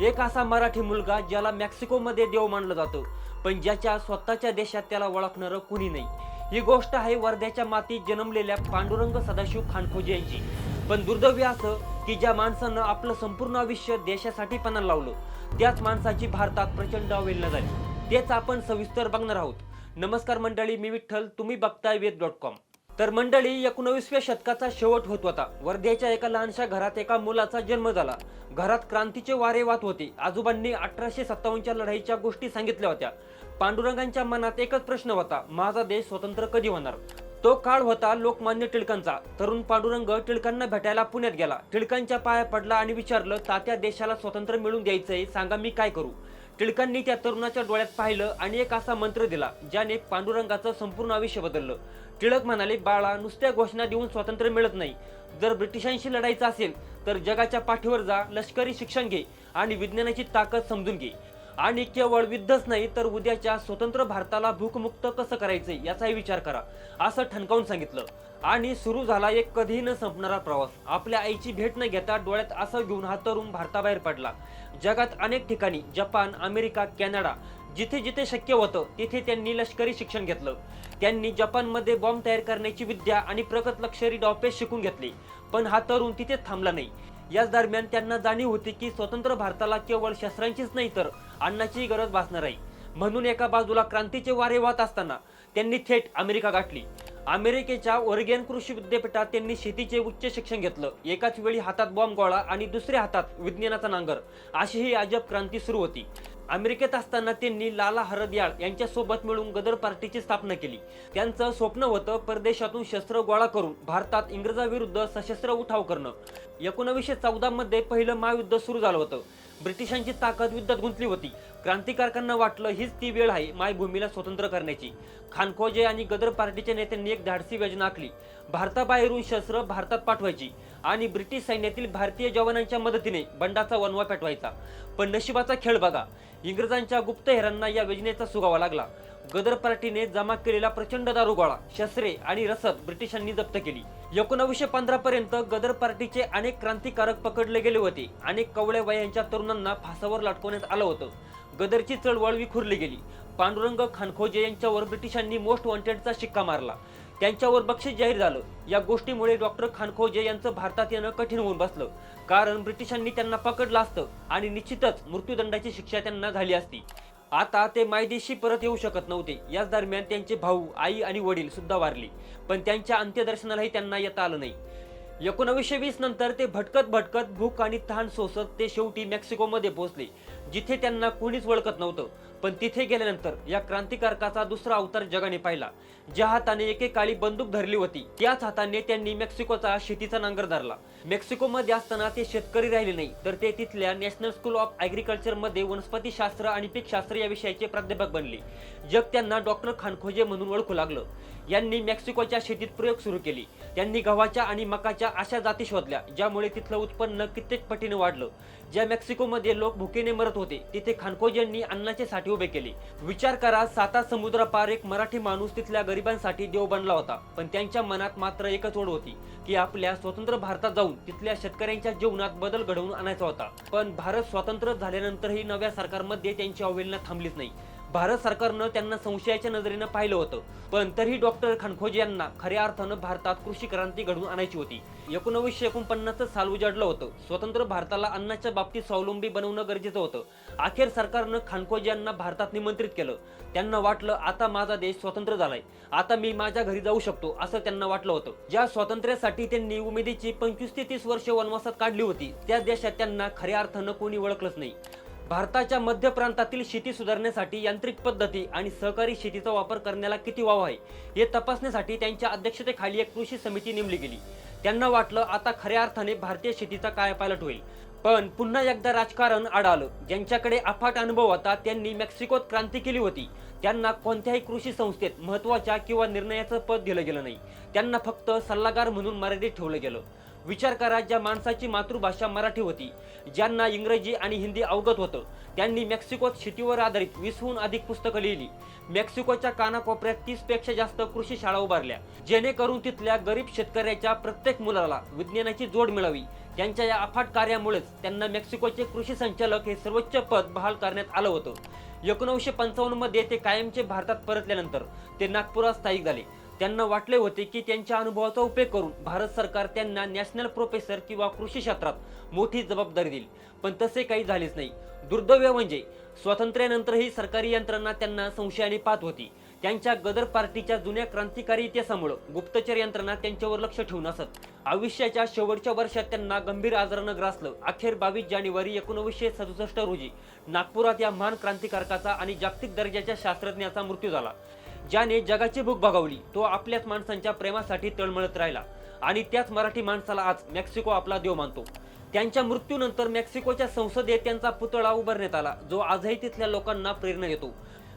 एक असा मराठी मुलगा ज्याला मेक्सिकोमध्ये देव मानलं जातं पण ज्याच्या स्वतःच्या देशात त्याला ओळखणारं कुणी नाही. ही गोष्ट आहे वर्ध्याच्या मातीत जन्मलेल्या पांडुरंग सदाशिव खानखोजे यांची. पण दुर्दैवी असं की ज्या माणसानं आपलं संपूर्ण आयुष्य देशासाठी पणाला लावलं त्याच माणसाची भारतात प्रचंड अवहेलना झाली. तेच आपण सविस्तर बघणार आहोत. नमस्कार मंडळी मी विठ्ठल तुम्ही बघताय वेद डॉट कॉम. तर मंडळी एकोणवीसव्या शतकाचा शेवट होत होता. वर्ध्याच्या एका लहानशा घरात एका मुलाचा जन्म झाला. घरात क्रांतीचे वारे वाहत होते. आजोबांनी अठराशे सत्तावन्नच्या लढाईच्या गोष्टी सांगितल्या होत्या. पांडुरंगांच्या मनात एकच प्रश्न होता माझा देश स्वतंत्र कधी होणार? तो काळ होता लोकमान्य टिळकांचा. तरुण पांडुरंग टिळकांना भेटायला पुण्यात गेला. टिळकांच्या पाया पडला आणि विचारलं तात्या देशाला स्वतंत्र मिळून द्यायचंय सांगा मी काय करू? टिळकांनी त्या तरुणाच्या डोळ्यात पाहिलं आणि एक असा मंत्र दिला ज्याने पांडुरंगाचं संपूर्ण आयुष्य बदललं. टिळक म्हणाले बाळा नुसत्या घोषणा देऊन स्वातंत्र्य मिळत नाही. जर ब्रिटिशांशी लढायचं असेल तर जगाच्या पाठीवर जा लष्करी शिक्षण घे आणि विज्ञानाची ताकद समजून घे. आणि केवळ युद्धच नाही तर उद्याच्या स्वतंत्र भारताला भूकमुक्त कसं करायचं याचाही विचार करा असं ठणकावून सांगितलं. आणि सुरू झाला एक कधीही न संपणारा प्रवास. आपल्या आईची भेट न घेता डोळ्यात असं घेऊन हा तरुण भारताबाहेर पडला. जगात अनेक ठिकाणी जपान अमेरिका कॅनडा जिथे जिथे शक्य होतं तिथे त्यांनी लष्करी शिक्षण घेतलं. त्यांनी जपानमध्ये बॉम्ब तयार करण्याची विद्या आणि प्रगत लष्करी डॉपेस शिकून घेतली. पण हा तरुण तिथेच थांबला नाही. याच दरम्यान त्यांना जाणीव होती की स्वतंत्र भारताला केवळ शस्त्रांचीच नाही तर अन्नाचीही गरज भासणार आहे. म्हणून एका बाजूला क्रांतीचे वारे वाहत असताना त्यांनी थेट अमेरिका गाठली. अमेरिकेच्या ओरिगेन कृषी विद्यापीठात त्यांनी शेतीचे उच्च शिक्षण घेतलं. एकाच वेळी हातात बॉम्ब गोळा आणि दुसऱ्या हातात विज्ञानाचा नांगर. अशी ही अजब क्रांती सुरू होती. अमेरिकेत असताना त्यांनी लाला हरदयाळ यांच्यासोबत मिळून गदर पार्टीची स्थापना केली. त्यांचं स्वप्न होतं परदेशातून शस्त्र गोळा करून भारतात इंग्रजाविरुद्ध सशस्त्र उठाव करणं. एकोणावीसशे चौदा मध्ये पहिलं महायुद्ध सुरू झालं होतं. ब्रिटिशांची ताकद युद्धात गुंतली होती. क्रांतिकारकांना वाटलं हीच ती वेळ आहे मायभूमीला स्वतंत्र करण्याची. खानखोजे आणि गदर पार्टीच्या नेत्यांनी एक धाडसी योजना आखली. भारताबाहेरून शस्त्र भारतात पाठवायची आणि ब्रिटिश सैन्यातील भारतीय जवानांच्या मदतीने बंडाचा वनवा पेटवायचा. पण नशिबाचा खेळ बघा. इंग्रजांच्या गुप्तहेरांना या योजनेचा सुगावा लागला. गदर पार्टीने जमा केलेला प्रचंड दारुगोळा शस्त्रे आणि रसद ब्रिटिशांनी जप्त केली. एकोणावीसशे पंधरा पर्यंत गदर पार्टीचे अनेक क्रांतिकारक पकडले गेले होते. अनेक कवळे वयांच्या तरुणांना फासावर लटकवण्यात आलं होतं. गदरची चळवळ विखुरली गेली. पांडुरंग खानखोजे यांच्यावर ब्रिटिशांनी मोस्ट वॉन्टेडचा शिक्का मारला. त्यांच्यावर बक्षीस जाहीर झालं. या गोष्टीमुळे डॉक्टर खानखोजे यांचं भारतात येणं कठीण होऊन बसलं. कारण ब्रिटिशांनी त्यांना पकडलं असतं आणि निश्चितच मृत्यूदंडाची शिक्षा त्यांना झाली असती. आता ते मायदेशी परत येऊ शकत नव्हते. याच दरम्यान त्यांचे भाऊ आई आणि वडील सुद्धा वारले. पण त्यांच्या अंत्यदर्शनालाही त्यांना येता आलं नाही. एकोणवीसशे वीस नंतर ते भटकत भटकत भूक आणि तहान सोसत ते शेवटी मेक्सिकोमध्ये पोहोचले जिथे त्यांना कोणीच ओळखत नव्हतं. पण तिथे गेल्यानंतर या क्रांतिकारकाचा दुसरा अवतार जगाने पाहिला ज्या हाताने एकेकाळी बंदूक धरली होती. त्याच हाताने त्यांनी मेक्सिकोचा शेतीचा नांगर धरला. मेक्सिकोमध्ये असताना ते शेतकरी राहिले नाही तर ते तिथल्या नॅशनल स्कूल ऑफ ॲग्रिकल्चरमध्ये वनस्पतीशास्त्र आणि पीकशास्त्र या विषयाचे प्राध्यापक बनले. जग त्यांना डॉक्टर खानखोजे म्हणून ओळखू लागलं. यांनी मेक्सिकोच्या शेतीत प्रयोग सुरू केली. त्यांनी गव्हाच्या आणि मकाच्या अशा जाती शोधल्या ज्यामुळे तिथलं उत्पन्न कित्येक पटीने वाढलं. ज्या मेक्सिकोमध्ये लोक भुकेने मरत होते तिथे खानखोजेंनी अन्नाचे साठे उभे केले. विचार करा साता समुद्रापार एक मराठी माणूस तिथल्या गरिबांसाठी देव बनला होता. पण त्यांच्या मनात मात्र एकच ओढ होती की आपल्या स्वतंत्र भारतात जाऊन तिथल्या शेतकऱ्यांच्या जीवनात बदल घडवून आणायचा होता. पण भारत स्वतंत्र झाल्यानंतरही नव्या सरकारमध्ये त्यांची अवहेलना थांबलीच नाही. भारत सरकारनं त्यांना संशयाच्या नजरेनं पाहिलं होतं. पण तरीही डॉक्टर खानखोजे यांना खऱ्या अर्थानं भारतात कृषी क्रांती घडवून आणायची होती. एकोणवीसशे एकोणपन्नास साल उजाडलं होतं. स्वतंत्र भारताला अन्नाच्या बाबतीत स्वावलंबी बनवणं गरजेचं होतं. अखेर सरकारनं खानखोजे यांना भारतात निमंत्रित केलं. त्यांना वाटलं आता माझा देश स्वतंत्र झालाय. आता मी माझ्या घरी जाऊ शकतो असं त्यांना वाटलं होतं. ज्या स्वातंत्र्यासाठी त्यांनी उमेदीची पंचवीस ते तीस वर्ष वनवासात काढली होती त्या देशात त्यांना खऱ्या अर्थानं कोणी ओळखलंच नाही. भारताच्या मध्य प्रांतातील शेती सुधारण्यासाठी यांत्रिक पद्धती आणि सहकारी शेतीचा वापर करण्याला किती वाव आहे हे तपासण्यासाठी त्यांच्या अध्यक्षतेखाली एक कृषी समिती नेमली गेली. त्यांना वाटलं आता खऱ्या अर्थाने भारतीय शेतीचा कायापालट होईल. पण पुन्हा एकदा राजकारण आडालं ज्यांच्याकडे अफाट अनुभव होता त्यांनी मेक्सिकोत क्रांती केली होती. त्यांना कोणत्याही कृषी संस्थेत महत्त्वाच्या किंवा निर्णयाचं पद दिलं गेलं नाही. त्यांना फक्त सल्लागार म्हणून मर्यादित ठेवलं गेलं. विचार करा ज्या माणसाची मातृभाषा मराठी होती ज्यांना इंग्रजी आणि हिंदी अवगत होतं त्यांनी मेक्सिकोत शेतीवर आधारित वीसहून अधिक पुस्तकं लिहिली. मेक्सिकोच्या कानाकोपऱ्यात तीसपेक्षा जास्त कृषी शाळा उभारल्या. जेणेकरून तिथल्या गरीब शेतकऱ्याच्या प्रत्येक मुलाला विज्ञानाची जोड मिळावी. त्यांच्या या अफाट कार्यामुळेच त्यांना मेक्सिकोचे कृषी संचालक हे सर्वोच्च पद बहाल करण्यात आलं होतं. एकोणीसशे पंचावन्नमध्ये ते कायमचे भारतात परतल्यानंतर ते नागपुरात स्थायिक झाले. त्यांना वाटले होते की त्यांच्या अनुभवाचा उपयोग करून भारत सरकार त्यांना नॅशनल प्रोफेसर किंवा कृषी क्षेत्रात मोठी जबाबदारी देईल. पण तसे काही झालेच नाही. दुर्दैव म्हणजे स्वातंत्र्यानंतरही सरकारी यंत्रणा त्यांना संशयाने पाहत होती. त्यांच्या गदर पार्टीच्या जुन्या क्रांतिकारी इतिहासामुळे गुप्तचर यंत्रणा त्यांच्यावर लक्ष ठेवून असत. आयुष्याच्या शेवटच्या वर्षात त्यांना गंभीर आजारानं ग्रासलं. अखेर बावीस जानेवारी एकोणीसशे सदुसष्ट रोजी नागपुरात या महान क्रांतिकारकाचा आणि जागतिक दर्जाच्या शास्त्रज्ञाचा मृत्यू झाला. ज्याने जगाची भूक बघावली तो आपल्याच माणसांच्या प्रेमासाठी तळमळत राहिला. आणि त्याच मराठी माणसाला आज मेक्सिको आपला देव मानतो. त्यांच्या मृत्यूनंतर मेक्सिकोच्या संसदेत त्यांचा पुतळा उभारण्यात आला जो आजही तिथल्या लोकांना प्रेरणा देतो.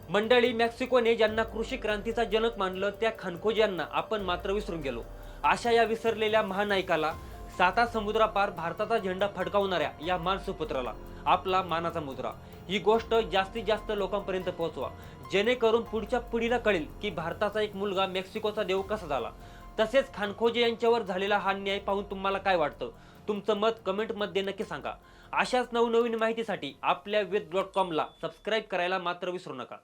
मंडळी मेक्सिकोने ज्यांना कृषी क्रांतीचा जनक मानलं त्या खानखोज यांना आपण मात्र विसरून गेलो. अशा या विसरलेल्या महानायकाला साता समुद्रापार भारताचा झेंडा फडकावणाऱ्या या मानसुपुत्राला. आपला मानाचा मुद्रा. ही गोष्ट जास्तीत जास्त लोकांपर्यंत पोहोचवा. जेणेकरून पुढच्या पिढीला कळेल की भारताचा एक मुलगा मेक्सिकोचा देव कसा झाला. तसेच खानखोजे यांच्यावर झालेला हा न्याय पाहून तुम्हाला काय वाटतं? तुमचं मत कमेंटमध्ये नक्की सांगा. अशाच नवनवीन माहितीसाठी आपल्या वेद डॉट कॉमला सबस्क्राईब करायला मात्र विसरू नका.